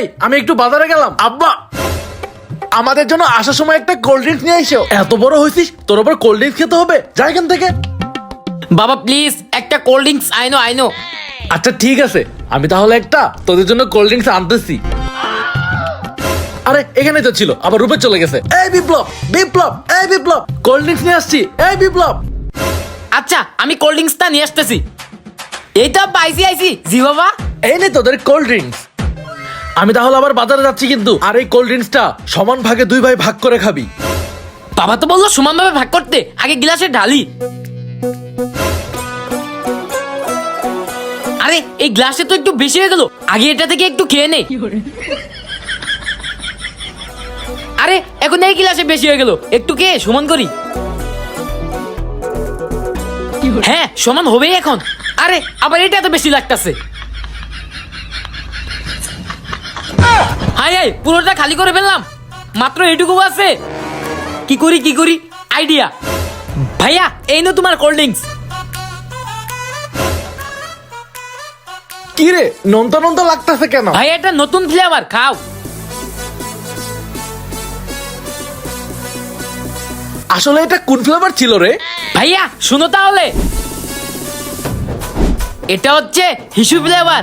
এই আমি একটু বাজারে গেলাম। আব্বা আমাদের জন্য আসার সময় একটা কোল্ড ড্রিঙ্কস নিয়ে এসো এত বড় হয়েছিস তোর আবার কোল্ড ড্রিঙ্কস খেতে হবে। যা এখান থেকে। বাবা প্লিজ একটা কোল্ড ড্রিঙ্কস আইনো আইনো। আচ্ছা ঠিক আছে। আমি তাহলে একটা তোদের জন্য কোল্ড ড্রিঙ্কস আনতেছি। আরে এখানে তো ছিল আবার রূপে চলে গেছে। এই বিপ্লব বিপ্লব এই বিপ্লব। কোল্ড ড্রিঙ্কস নিয়ে আসছি এই বিপ্লব। আচ্ছা আমি কোল্ড ড্রিঙ্কসটা নিয়ে আসতেছি। এই তো পাইছি আইছি। জি বাবা। এই নে তোদের কোল্ড ড্রিঙ্কস আমি তাহলে আবার বাজারে যাচ্ছি কিন্তু। আর এই কোল্ড ড্রিঙ্কসটা সমান ভাগে দুই ভাই ভাগ করে খাবি। বাবা তো বলল সমানভাবে ভাগ করতে আগে গ্লাসে ঢালি। আরে এই গ্লাসে তো একটু বেশি হয়ে গেল আগে এটা থেকে একটু খেয়ে নে। আরে এখন এই গ্লাসে বেশি হয়ে গেল একটু খেয়ে সমান করি? হ্যাঁ সমান হবেই এখন। আরে আবার এটা তো বেশি লাগতাছে। হাই হাই পুরোটা খালি করে ফেললাম। মাত্র এইটুকু আছে। কি করি কি করি? আইডিয়া ভাইয়া এই নো তোমার কোল্ড ড্রিঙ্কস কি রে নন্তা নন্তা লাগতেছে কেন? ভাই এটা নতুন ফ্লেভার খাও। আসলে এটা কোন ফ্লেভার ছিল রে? ভাইয়া শুনো তাহলে। এটা হচ্ছে হিসু ফ্লেভার